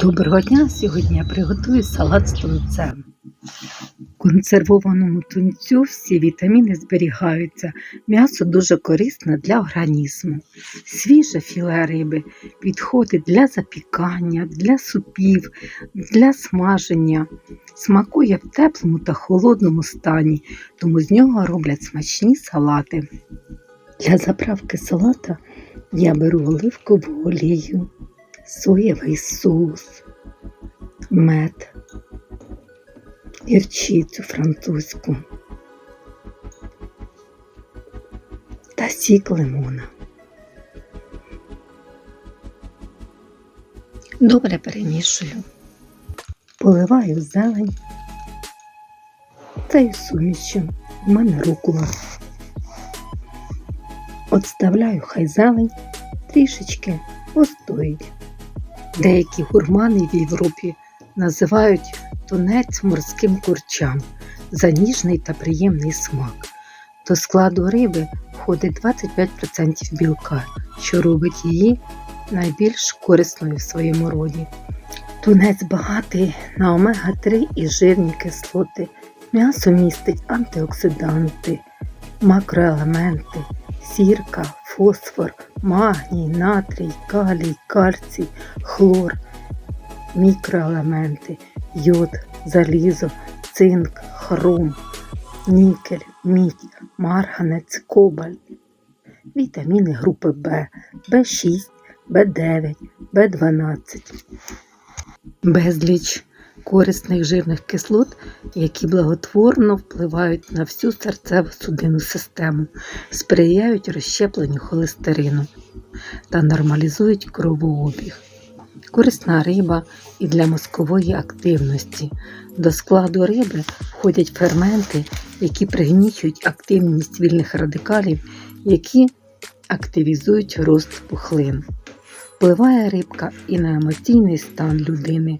Доброго дня! Сьогодні я приготую салат з тунцем. В консервованому тунцю всі вітаміни зберігаються. М'ясо дуже корисне для організму. Свіже філе риби підходить для запікання, для супів, для смаження. Смакує в теплому та холодному стані, тому з нього роблять смачні салати. Для заправки салата я беру оливкову олію, соєвий соус, мед, гірчицю французьку та сік лимона. Добре перемішую, поливаю зелень та й сумішю. У мене рукола. Отставляю хай зелень трішечки постоїть. Деякі гурмани в Європі називають тунець морським курчам за ніжний та приємний смак. До складу риби входить 25% білка, що робить її найбільш корисною в своєму роді. Тунець багатий на омега-3 і жирні кислоти. М'ясо містить антиоксиданти, макроелементи, сірка, фосфор, магній, натрій, калій, кальцій, хлор, мікроелементи, йод, залізо, цинк, хром, нікель, мідь, марганець, кобальт, вітаміни групи В, В6, В9, В12, безліч корисних жирних кислот, які благотворно впливають на всю серцево-судинну систему, сприяють розщепленню холестерину та нормалізують кровообіг. Корисна риба і для мозкової активності. До складу риби входять ферменти, які пригнічують активність вільних радикалів, які активізують рост пухлин. Впливає рибка і на емоційний стан людини,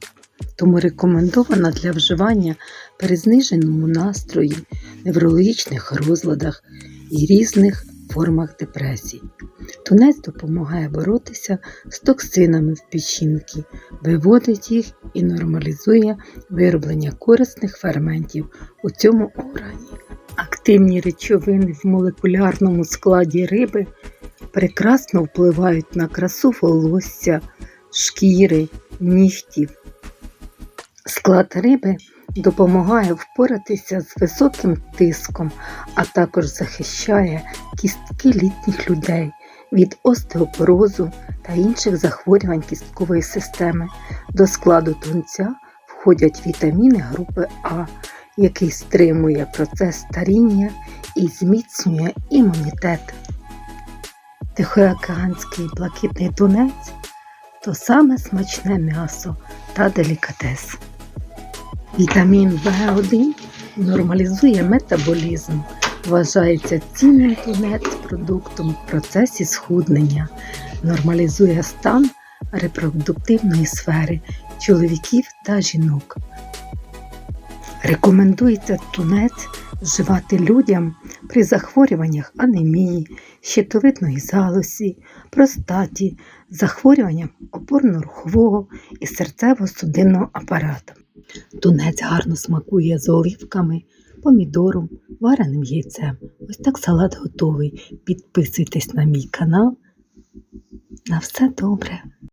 тому рекомендована для вживання при зниженому настрої, неврологічних розладах і різних формах депресій. Тунець допомагає боротися з токсинами в печінці, виводить їх і нормалізує вироблення корисних ферментів у цьому органі. Активні речовини в молекулярному складі риби прекрасно впливають на красу волосся, шкіри, нігтів. Склад риби допомагає впоратися з високим тиском, а також захищає кістки літніх людей від остеопорозу та інших захворювань кісткової системи. До складу тунця входять вітаміни групи А, який стримує процес старіння і зміцнює імунітет. Тихоокеанський блакитний тунець то саме смачне м'ясо та делікатес. Вітамін В1 нормалізує метаболізм, вважається цінним тунець продуктом в процесі схуднення, нормалізує стан репродуктивної сфери чоловіків та жінок. Рекомендується тунець вживати людям при захворюваннях анемії, щитовидної залозі, простаті, захворюванням опорно-рухового і серцево-судинного апарату. Тунець гарно смакує з оливками, помідором, вареним яйцем. Ось так салат готовий. Підписуйтесь на мій канал. На все добре!